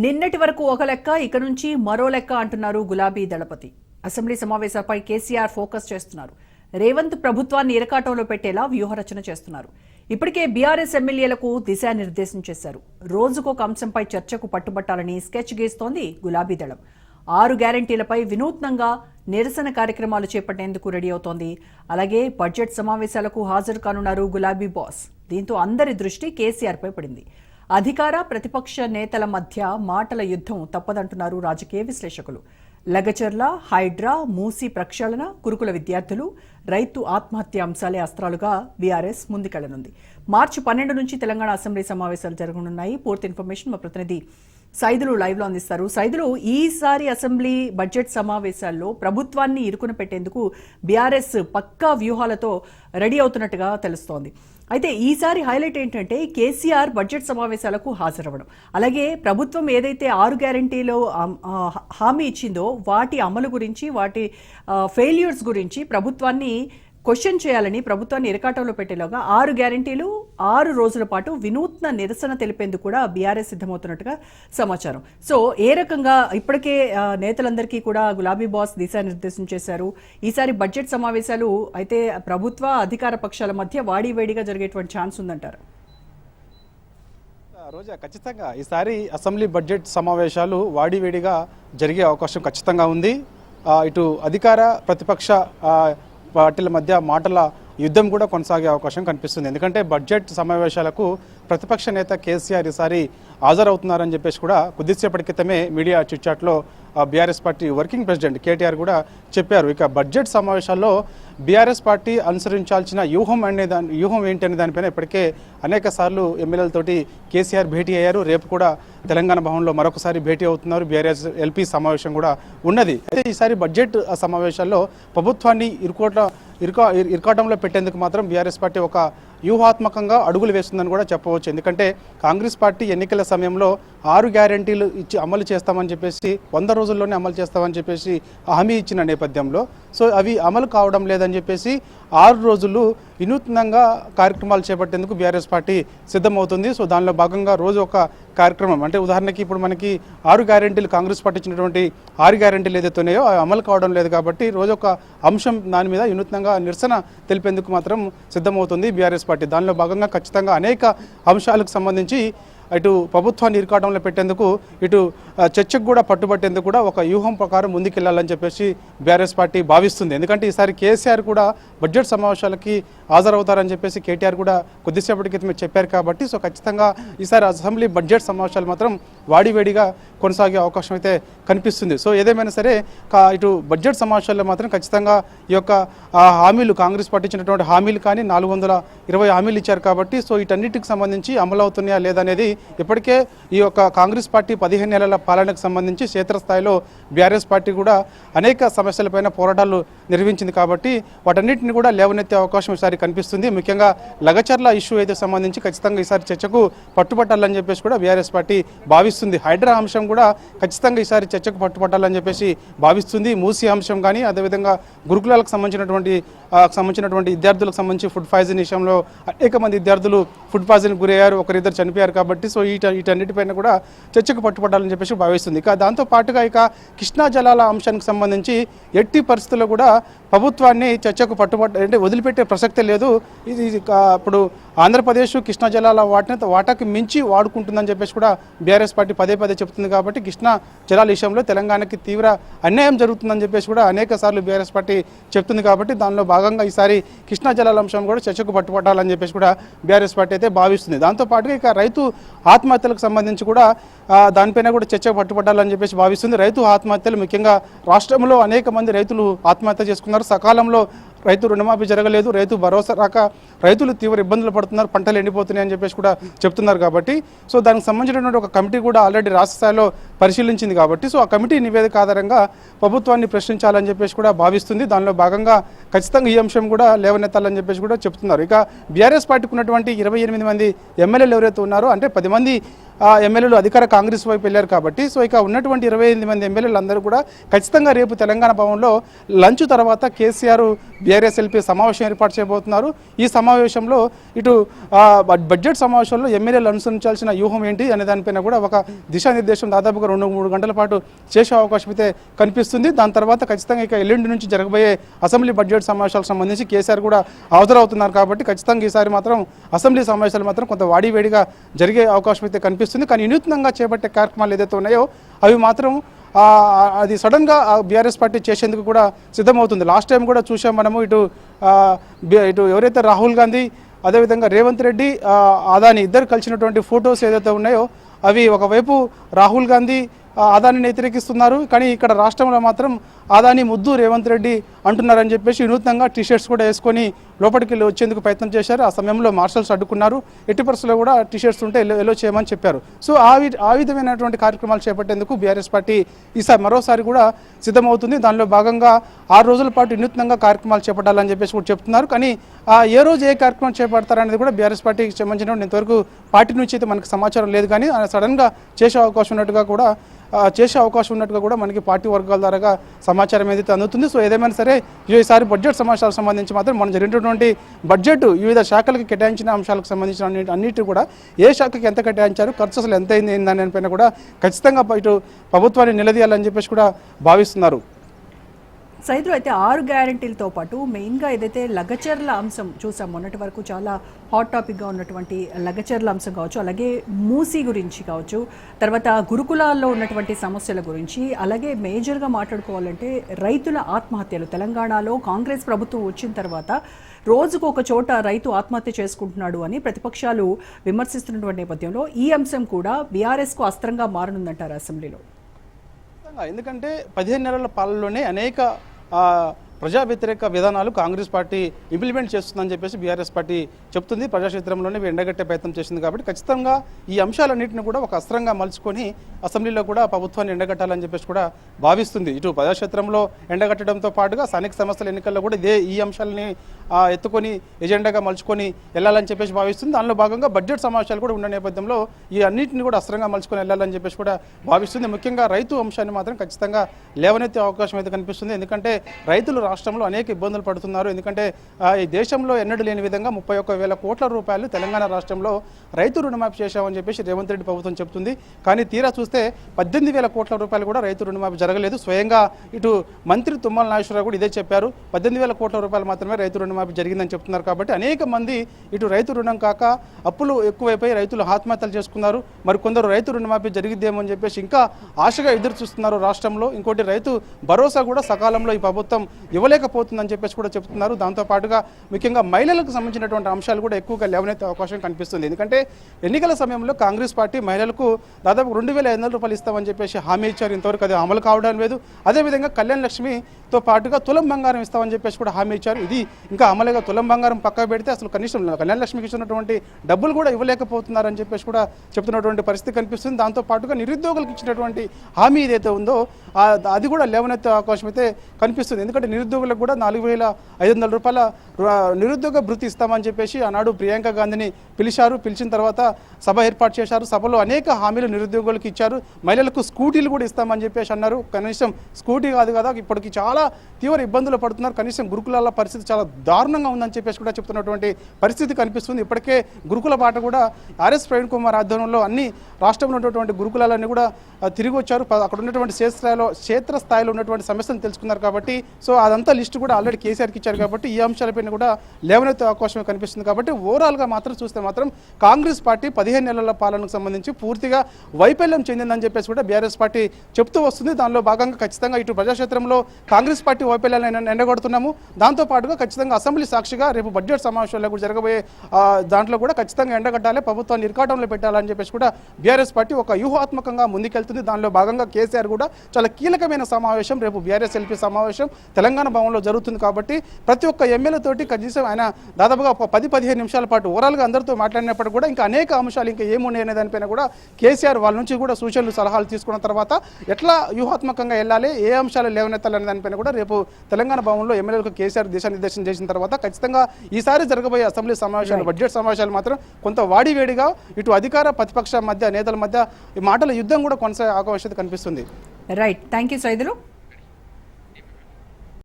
నిన్నటి వరకు ఒక లెక్క ఇక నుంచి మరో లెక్క అంటున్నారు గులాబీ దళపతి. అసెంబ్లీ సమావేశాలపై కేసీఆర్ ఫోకస్ చేస్తున్నారు. రేవంత్ ప్రభుత్వాన్ని ఇరకాటంలో పెట్టేలా వ్యూహరచన చేస్తున్నారు. ఇప్పటికే బీఆర్ఎస్ ఎమ్మెల్యేలకు దిశానిర్దేశం చేశారు. రోజుకొక అంశంపై చర్చకు పట్టుబట్టాలని స్కెచ్ గీస్తోంది గులాబీ దళం. ఆరు గ్యారంటీలపై వినూత్నంగా నిరసన కార్యక్రమాలు చేపట్టేందుకు రెడీ అవుతోంది. అలాగే బడ్జెట్ సమావేశాలకు హాజరు కానున్నారు గులాబీ బాస్. దీంతో అందరి దృష్టి కేసీఆర్పై పడింది. అధికార ప్రతిపక్ష నేతల మధ్య మాటల యుద్ధం తప్పదంటున్నారు రాజకీయ విశ్లేషకులు. లగచర్ల హైడ్రా మూసి ప్రక్షాళన కురుకుల విద్యార్థులు రైతు ఆత్మహత్య అంశాలే అస్త్రాలుగా వీఆర్ఎస్ ముందుకెళ్ళనుంది. మార్చి పన్నెండు నుంచి తెలంగాణ అసెంబ్లీ సమావేశాలు జరగనున్నాయి. పూర్తి ఇన్ఫర్మేషన్ మా ప్రతినిధి సైదులు లైవ్లో అందిస్తారు. సైదులు ఈసారి అసెంబ్లీ బడ్జెట్ సమావేశాల్లో ప్రభుత్వాన్ని ఇరుకున పెట్టేందుకు బీఆర్ఎస్ పక్కా వ్యూహాలతో రెడీ అవుతున్నట్టుగా తెలుస్తోంది. అయితే ఈసారి హైలైట్ ఏంటంటే కేసీఆర్ బడ్జెట్ సమావేశాలకు హాజరవ్వడం. అలాగే ప్రభుత్వం ఏదైతే ఆరు గ్యారంటీలో హామీ ఇచ్చిందో వాటి అమలు గురించి వాటి ఫెయిల్యూర్స్ గురించి ప్రభుత్వాన్ని క్వశ్చన్ చేయాలని ప్రభుత్వాన్ని ఇరకాటంలో పెట్టేలాగా ఆరు గ్యారంటీలు ఆరు రోజుల పాటు వినూత్న నిరసన తెలిపేందుకు కూడా బీఆర్ఎస్ సిద్ధమవుతున్నట్టుగా సమాచారం. సో ఏ రకంగా ఇప్పటికే నేతలందరికీ కూడా గులాబీ బాస్ దిశానిర్దేశం చేశారు. ఈసారి బడ్జెట్ సమావేశాలు అయితే ప్రభుత్వ అధికార పక్షాల మధ్య వాడివేడిగా జరిగేటువంటి ఛాన్స్ ఉందంటారు. రోజా ఖచ్చితంగా ఈసారి అసెంబ్లీ బడ్జెట్ సమావేశాలు వాడివేడిగా జరిగే అవకాశం ఖచ్చితంగా ఉంది. ఇటు అధికార ప్రతిపక్ష పార్టీల మధ్య మాటల యుద్ధం కూడా కొనసాగే అవకాశం కనిపిస్తుంది. ఎందుకంటే బడ్జెట్ సమావేశాలకు ప్రతిపక్ష నేత కేసీఆర్ ఈసారి హాజరవుతున్నారని చెప్పేసి కూడా కొద్దిసేపటి క్రితమే media చిట్చాట్లో BRS party working president KTR కూడా చెప్పారు. ఇక బడ్జెట్ సమావేశాల్లో బీఆర్ఎస్ పార్టీ అనుసరించాల్సిన వ్యూహం అనే దాని వ్యూహం ఏంటి అనే దానిపైన ఇప్పటికే అనేక సార్లు ఎమ్మెల్యేలతోటి కేసీఆర్ భేటీ అయ్యారు. రేపు కూడా తెలంగాణ భవన్లో మరొకసారి భేటీ అవుతున్నారు. బీఆర్ఎస్ ఎల్పీ సమావేశం కూడా ఉన్నది. అయితే ఈసారి బడ్జెట్ సమావేశాల్లో ప్రభుత్వాన్ని ఇరుకోట ఇరుకా ఇరుకాటంలో పెట్టేందుకు మాత్రం బీఆర్ఎస్ పార్టీ ఒక వ్యూహాత్మకంగా అడుగులు వేస్తుందని కూడా చెప్పవచ్చు. ఎందుకంటే కాంగ్రెస్ పార్టీ ఎన్నికల సమయంలో ఆరు గ్యారంటీలు ఇచ్చి అమలు చేస్తామని చెప్పేసి వంద రోజుల్లోనే అమలు చేస్తామని చెప్పేసి హామీ ఇచ్చిన నేపథ్యంలో సో అవి అమలు కావడం లేదని చెప్పేసి ఆరు రోజులు వినూత్నంగా కార్యక్రమాలు చేపట్టేందుకు బీఆర్ఎస్ పార్టీ సిద్ధమవుతుంది. సో దానిలో భాగంగా రోజు ఒక కార్యక్రమం అంటే ఉదాహరణకి ఇప్పుడు మనకి ఆరు గ్యారెంటీలు కాంగ్రెస్ పార్టీ ఇచ్చినటువంటి ఆరు గ్యారెంటీలు ఏదైతే ఉన్నాయో అవి అమలు కావడం లేదు కాబట్టి రోజు ఒక అంశం దాని మీద వినూత్నంగా నిరసన తెలిపేందుకు మాత్రం సిద్ధమవుతుంది బీఆర్ఎస్ పార్టీ. దానిలో భాగంగా ఖచ్చితంగా అనేక అంశాలకు సంబంధించి ఇటు ప్రభుత్వాన్ని ఇరుకాటంలో పెట్టేందుకు ఇటు చర్చకు కూడా పట్టుబట్టేందుకు కూడా ఒక వ్యూహం ప్రకారం ముందుకెళ్ళాలని చెప్పేసి బీఆర్ఎస్ పార్టీ భావిస్తుంది. ఎందుకంటే ఈసారి కేసీఆర్ కూడా బడ్జెట్ సమావేశాలకి హాజరవుతారని చెప్పేసి కేటీఆర్ కూడా కొద్దిసేపటి క్రితమే చెప్పారు కాబట్టి సో ఖచ్చితంగా ఈసారి అసెంబ్లీ బడ్జెట్ సమావేశాలు మాత్రం వాడివేడిగా కొనసాగే అవకాశం అయితే కనిపిస్తుంది. సో ఏదేమైనా సరే కా- ఇటు బడ్జెట్ సమావేశాల్లో మాత్రం ఖచ్చితంగా ఈ యొక్క హామీలు కాంగ్రెస్ పార్టీ ఇచ్చినటువంటి హామీలు కానీ నాలుగు వందల ఇరవై హామీలు ఇచ్చారు కాబట్టి సో వీటన్నిటికి సంబంధించి అమలు అవుతున్నాయా లేదనేది ఇప్పటికే ఈ యొక్క కాంగ్రెస్ పార్టీ పదిహేను నెలల పాలనకు సంబంధించి క్షేత్రస్థాయిలో బీఆర్ఎస్ పార్టీ కూడా అనేక సమస్యలపైన పోరాటాలు నిర్వహించింది కాబట్టి వాటన్నిటిని కూడా లేవనెత్తే అవకాశం ఈసారి కనిపిస్తుంది. ముఖ్యంగా లగచర్ల ఇష్యూ అయితే సంబంధించి ఖచ్చితంగా ఈసారి చర్చకు పట్టుబట్టాలని చెప్పేసి కూడా బీఆర్ఎస్ పార్టీ భావిస్తుంది. హైడ్రా అంశం కూడా ఖచ్చితంగా ఈసారి చర్చకు పట్టుపట్టాలని చెప్పేసి భావిస్తుంది. మూసీ అంశం కానీ అదేవిధంగా గురుకులాలకు సంబంధించినటువంటి సంబంధించినటువంటి విద్యార్థులకు సంబంధించి ఫుడ్ పాయిజన్ విషయంలో అనేక మంది విద్యార్థులు ఫుడ్ పాయిజన్ గురయ్యారు. ఒకరిద్దరు చనిపోయారు కాబట్టి సో ఈ వీటన్నిటిపైన కూడా చర్చకు పట్టుబడాలని చెప్పేసి భావిస్తుంది. ఇక దాంతో పాటుగా ఇక కృష్ణా జలాల అంశానికి సంబంధించి ఎట్టి పరిస్థితుల్లో కూడా ప్రభుత్వాన్ని చర్చకు పట్టుబట్ట అంటే వదిలిపెట్టే ప్రసక్తే లేదు. ఇది ఇది ఇప్పుడు ఆంధ్రప్రదేశ్ కృష్ణా జలాల వాటిని వాటాకి మించి వాడుకుంటుందని చెప్పేసి కూడా బీఆర్ఎస్ పార్టీ పదే పదే చెప్తుంది కాబట్టి కృష్ణా జలాల విషయంలో తెలంగాణకి తీవ్ర అన్యాయం జరుగుతుందని చెప్పేసి కూడా అనేక సార్లు బీఆర్ఎస్ పార్టీ చెప్తుంది కాబట్టి దానిలో భాగంగా ఈసారి కృష్ణా జలాల అంశం కూడా చర్చకు పట్టుపట్టాలని చెప్పేసి కూడా బీఆర్ఎస్ పార్టీ అయితే భావిస్తుంది. దాంతో పాటుగా ఇక రైతు ఆత్మహత్యలకు సంబంధించి కూడా దానిపైన కూడా చర్చకు పట్టుపట్టాలని చెప్పేసి భావిస్తుంది. రైతు ఆత్మహత్యలు ముఖ్యంగా రాష్ట్రంలో అనేక మంది రైతులు ఆత్మహత్య చేసుకున్నారు. సకాలంలో రైతు రుణమాఫీ జరగలేదు రైతు భరోసా రాక రైతులు తీవ్ర ఇబ్బందులు పడుతున్నారు పంటలు ఎండిపోతున్నాయి అని చెప్పేసి కూడా చెప్తున్నారు కాబట్టి సో దానికి సంబంధించినటువంటి ఒక కమిటీ కూడా ఆల్రెడీ రాష్ట్ర స్థాయిలో పరిశీలించింది కాబట్టి సో ఆ కమిటీ నివేదిక ఆధారంగా ప్రభుత్వాన్ని ప్రశ్నించాలని చెప్పేసి కూడా భావిస్తుంది. దానిలో భాగంగా ఖచ్చితంగా ఈ అంశం కూడా లేవనెత్తాలని చెప్పేసి కూడా చెప్తున్నారు. ఇక బీఆర్ఎస్ పార్టీకి ఉన్నటువంటి ఇరవై ఎనిమిది మంది ఎమ్మెల్యేలు ఎవరైతే ఉన్నారో అంటే పది మంది ఎమ్మెల్యేలు అధికార కాంగ్రెస్ వైపు వెళ్ళారు కాబట్టి సో ఇక ఉన్నటువంటి ఇరవై ఎనిమిది మంది ఎమ్మెల్యేలు అందరూ కూడా ఖచ్చితంగా రేపు తెలంగాణ భవన్లో లంచ్ తర్వాత కేసీఆర్ బీఆర్ఎస్ఎల్పీ సమావేశం ఏర్పాటు చేయబోతున్నారు. ఈ సమావేశంలో ఇటు బడ్జెట్ సమావేశంలో ఎమ్మెల్యేలు అనుసరించాల్సిన వ్యూహం ఏంటి అనే దానిపైన కూడా ఒక దిశానిర్దేశం దాదాపుగా రెండు మూడు గంటల పాటు చేసే అవకాశం అయితే కనిపిస్తుంది. దాని తర్వాత ఖచ్చితంగా ఇక ఎల్లుండి నుంచి జరగబోయే అసెంబ్లీ బడ్జెట్ సమావేశాలకు సంబంధించి కేసీఆర్ కూడా హాజరవుతున్నారు కాబట్టి ఖచ్చితంగా ఈసారి మాత్రం అసెంబ్లీ సమావేశాలు మాత్రం కొంత వాడివేడిగా జరిగే అవకాశం అయితే కనిపిస్తుంది కానీ వినూత్నంగా చేపట్టే కార్యక్రమాలు ఏదైతే ఉన్నాయో అవి మాత్రం అది సడన్గా బీఆర్ఎస్ పార్టీ చేసేందుకు కూడా సిద్ధమవుతుంది. లాస్ట్ టైం కూడా చూసాం మనము ఇటు ఇటు ఎవరైతే రాహుల్ గాంధీ అదేవిధంగా రేవంత్ రెడ్డి అదాని ఇద్దరు కలిసినటువంటి ఫొటోస్ ఏదైతే ఉన్నాయో అవి ఒకవైపు రాహుల్ గాంధీ ఆ, వ్యతిరేకిస్తున్నారు. కానీ ఇక్కడ రాష్ట్రంలో మాత్రం అదాని ముద్దు రేవంత్ రెడ్డి అంటున్నారని చెప్పేసి వినూత్నంగా టీ షర్ట్స్ కూడా వేసుకొని లోపలికి వెళ్ళి వచ్చేందుకు ప్రయత్నం చేశారు. ఆ సమయంలో మార్షల్స్ అడ్డుకున్నారు. ఎట్టి పరిస్థితుల్లో కూడా టీ షర్ట్స్ ఉంటే ఎల్లో చేయమని చెప్పారు. సో ఆ ఆ విధమైనటువంటి కార్యక్రమాలు చేపట్టేందుకు బీఆర్ఎస్ పార్టీ ఈసారి మరోసారి కూడా సిద్ధమవుతుంది. దానిలో భాగంగా ఆరు రోజుల పాటు వినూత్నంగా కార్యక్రమాలు చేపట్టాలని చెప్పేసి కూడా చెప్తున్నారు. కానీ ఆ ఏ రోజు ఏ కార్యక్రమం చేపడతారనేది కూడా బీఆర్ఎస్ పార్టీకి సంబంధించిన ఇంతవరకు పార్టీ నుంచి అయితే మనకు సమాచారం లేదు. కానీ ఆ సడన్గా చేసే అవకాశం ఉన్నట్టుగా కూడా చేసే అవకాశం ఉన్నట్టుగా కూడా మనకి పార్టీ వర్గాల ద్వారా సమాచారం ఏదైతే అందుతుంది. సో ఏదేమైనా సరే ఈసారి బడ్జెట్ సమాచారం సంబంధించి మాత్రం మనం జరిగినటువంటి బడ్జెట్ వివిధ శాఖలకు కేటాయించిన అంశాలకు సంబంధించిన అన్ని అన్నిటి కూడా ఏ శాఖకి ఎంత కేటాయించారు ఖర్చు అసలు ఎంత అయింది దానిపైన పైన కూడా ఖచ్చితంగా ఇటు ప్రభుత్వాన్ని నిలదీయాలని చెప్పేసి కూడా భావిస్తున్నారు. సైదులు అయితే ఆరు గ్యారంటీలతో పాటు మెయిన్గా ఏదైతే లగచర్ల అంశం చూసాం మొన్నటి వరకు చాలా హాట్ టాపిక్గా ఉన్నటువంటి లగచర్ల అంశం కావచ్చు అలాగే మూసీ గురించి కావచ్చు తర్వాత గురుకులాల్లో ఉన్నటువంటి సమస్యల గురించి అలాగే మేజర్గా మాట్లాడుకోవాలంటే రైతుల ఆత్మహత్యలు. తెలంగాణలో కాంగ్రెస్ ప్రభుత్వం వచ్చిన తర్వాత రోజుకు ఒక చోట రైతు ఆత్మహత్య చేసుకుంటున్నాడు అని ప్రతిపక్షాలు విమర్శిస్తున్నటువంటి నేపథ్యంలో ఈ అంశం కూడా బీఆర్ఎస్కు అస్త్రంగా మారనుందంటారు అసెంబ్లీలో. ఎందుకంటే పదిహేను నెలల పాలనలోనే అనేక ఆ, ప్రజా వ్యతిరేక విధానాలు కాంగ్రెస్ పార్టీ ఇంప్లిమెంట్ చేస్తుందని చెప్పేసి బీఆర్ఎస్ పార్టీ చెప్తుంది. ప్రజాక్షేత్రంలోనే ఎండగట్టే ప్రయత్నం చేసింది కాబట్టి ఖచ్చితంగా ఈ అంశాలన్నింటిని కూడా ఒక అస్త్రంగా మలుచుకొని అసెంబ్లీలో కూడా ప్రభుత్వాన్ని ఎండగట్టాలని చెప్పేసి కూడా భావిస్తుంది. ఇటు ప్రజాక్షేత్రంలో ఎండగట్టడంతో పాటుగా స్థానిక సంస్థల ఎన్నికల్లో కూడా ఇదే ఈ అంశాలని ఎత్తుకొని ఎజెండాగా మలుచుకొని వెళ్ళాలని చెప్పేసి భావిస్తుంది. దానిలో భాగంగా బడ్జెట్ సమావేశాలు కూడా ఉన్న నేపథ్యంలో ఈ అన్నింటిని కూడా అస్త్రంగా మలుచుకొని వెళ్ళాలని చెప్పేసి కూడా భావిస్తుంది. ముఖ్యంగా రైతు అంశాన్ని మాత్రం ఖచ్చితంగా లేవనెత్తే అవకాశం అయితే కనిపిస్తుంది. ఎందుకంటే రైతులు రాష్ట్రంలో అనేక ఇబ్బందులు పడుతున్నారు. ఎందుకంటే ఈ దేశంలో ఎన్నడూ లేని విధంగా ముప్పై ఒక్క వేల కోట్ల రూపాయలు తెలంగాణ రాష్ట్రంలో రైతు రుణమాఫీ చేశామని చెప్పేసి రేవంత్ రెడ్డి ప్రభుత్వం చెబుతుంది. కానీ తీరా చూస్తే పద్దెనిమిది వేల కోట్ల రూపాయలు కూడా రైతు రుణమాఫీ జరగలేదు. స్వయంగా ఇటు మంత్రి తుమ్మల నాగేశ్వరరావు కూడా ఇదే చెప్పారు. పద్దెనిమిది వేల కోట్ల రూపాయలు మాత్రమే రైతు రుణమాఫీ జరిగిందని చెప్తున్నారు కాబట్టి అనేక మంది ఇటు రైతు రుణం కాక అప్పులు ఎక్కువైపోయి రైతులు ఆత్మహత్యలు చేసుకున్నారు. మరి కొందరు రైతు రుణమాఫీ జరిగిద్దేమో అని చెప్పేసి ఇంకా ఆశగా ఎదురు చూస్తున్నారు రాష్ట్రంలో. ఇంకోటి రైతు భరోసా కూడా సకాలంలో ఈ ప్రభుత్వం ఇవ్వలేకపోతుందని చెప్పేసి కూడా చెప్తున్నారు. దాంతో పాటుగా ముఖ్యంగా మహిళలకు సంబంధించినటువంటి అంశాలు కూడా ఎక్కువగా లేవనెత్తే అవకాశం కనిపిస్తుంది. ఎందుకంటే ఎన్నికల సమయంలో కాంగ్రెస్ పార్టీ మహిళలకు దాదాపు రెండు వేల ఐదు వందల రూపాయలు ఇస్తామని చెప్పేసి హామీ ఇచ్చారు. ఇంతవరకు అది అమలు కావడం లేదు. అదేవిధంగా కళ్యాణ్ లక్ష్మితో పాటుగా తులం బంగారం ఇస్తామని చెప్పేసి కూడా హామీ ఇచ్చారు. ఇది ఇంకా అమలుగా తులం బంగారం పక్క పెడితే అసలు కనీసం కళ్యాణ లక్ష్మికి ఇచ్చినటువంటి డబ్బులు కూడా ఇవ్వలేకపోతున్నారని చెప్పేసి కూడా చెప్తున్నటువంటి పరిస్థితి కనిపిస్తుంది. దాంతో పాటుగా నిరుద్యోగులకు ఇచ్చినటువంటి హామీ ఏదైతే ఉందో అది కూడా లేవనెత్తే అవకాశం అయితే కనిపిస్తుంది. ఎందుకంటే నిరుద్యోగులకు కూడా నాలుగు వేల ఐదు వందల రూపాయల నిరుద్యోగ భృతి ఇస్తామని చెప్పేసి ఆనాడు ప్రియాంక గాంధీని పిలిచారు. పిలిచిన తర్వాత సభ ఏర్పాటు చేశారు. సభలో అనేక హామీలు నిరుద్యోగులకు ఇచ్చారు. మహిళలకు స్కూటీలు కూడా ఇస్తామని చెప్పేసి అన్నారు. కనీసం స్కూటీ కాదు కదా ఇప్పటికి చాలా తీవ్ర ఇబ్బందులు పడుతున్నారు. కనీసం గురుకులాల పరిస్థితి చాలా దారుణంగా ఉందని చెప్పేసి కూడా చెప్తున్నటువంటి పరిస్థితి కనిపిస్తుంది. ఇప్పటికే గురుకుల బాట కూడా ఆర్ఎస్ ప్రవీణ్ కుమార్ ఆధ్వర్యంలో అన్ని రాష్ట్రంలో ఉన్నటువంటి గురుకులాలన్నీ కూడా తిరిగి వచ్చారు. అక్కడ ఉన్నటువంటి క్షేత్రస్థాయిలో క్షేత్రస్థాయిలో ఉన్నటువంటి సమస్యలు తెలుసుకున్నారు కాబట్టి సో అదంతా లిస్టు కూడా ఆల్రెడీ కేసీఆర్కి ఇచ్చారు కాబట్టి ఈ అంశాలపైన కూడా లేవనెత్తే అవకాశమే కనిపిస్తుంది కాబట్టి ఓవరాల్గా మాత్రం చూస్తే మాత్రం కాంగ్రెస్ పార్టీ పదిహేను నెలల పాలనకు సంబంధించి పూర్తిగా వైఫల్యం చెందిందని చెప్పేసి కూడా బీఆర్ఎస్ పార్టీ చెప్తూ వస్తుంది. దానిలో భాగంగా ఖచ్చితంగా ఇటు ప్రజాక్షేత్రంలో కాంగ్రెస్ పార్టీ వైఫల్యాలను ఎండగొడుతున్నాము. దాంతో పాటుగా ఖచ్చితంగా అసెంబ్లీ సాక్షిగా రేపు బడ్జెట్ సమావేశాల్లో కూడా జరగబోయే దాంట్లో కూడా ఖచ్చితంగా ఎండగట్టాలి ప్రభుత్వాన్ని ఇరకాటంలో పెట్టాలని చెప్పేసి కూడా బీఆర్ఎస్ పార్టీ ఒక వ్యూహాత్మకంగా ముందుకెళ్తుంది. దానిలో భాగంగా కేసీఆర్ కూడా చాలా కీలకమైన సమావేశం రేపు బీఆర్ఎస్ ఎల్పీ సమావేశం తెలంగాణ తెలంగాణ భవన్లో జరుగుతుంది కాబట్టి ప్రతి ఒక్క ఎమ్మెల్యే తోటి కనీసం ఆయన దాదాపుగా ఒక పది పదిహేను నిమిషాల పాటు ఓవరాల్గా అందరితో మాట్లాడినప్పుడు కూడా ఇంకా అనేక అంశాలు ఇంకా ఏమున్నాయి అనే దానిపైన కూడా కేసీఆర్ వాళ్ళ నుంచి కూడా సూచనలు సలహాలు తీసుకున్న తర్వాత ఎట్లా వ్యూహాత్మకంగా వెళ్ళాలి ఏ అంశాలు లేవనెత్తాలి అనే దానిపైన కూడా రేపు తెలంగాణ భవన్లో ఎమ్మెల్యేలకు కేసీఆర్ దిశానిర్దేశం చేసిన తర్వాత ఖచ్చితంగా ఈసారి జరగబోయే అసెంబ్లీ సమావేశాలు బడ్జెట్ సమావేశాలు మాత్రం కొంత వాడివేడిగా ఇటు అధికార ప్రతిపక్ష మధ్య నేతల మధ్య ఈ మాటల యుద్ధం కూడా కొనసాగే అవకాశం కనిపిస్తుంది. Right thank you Saidulu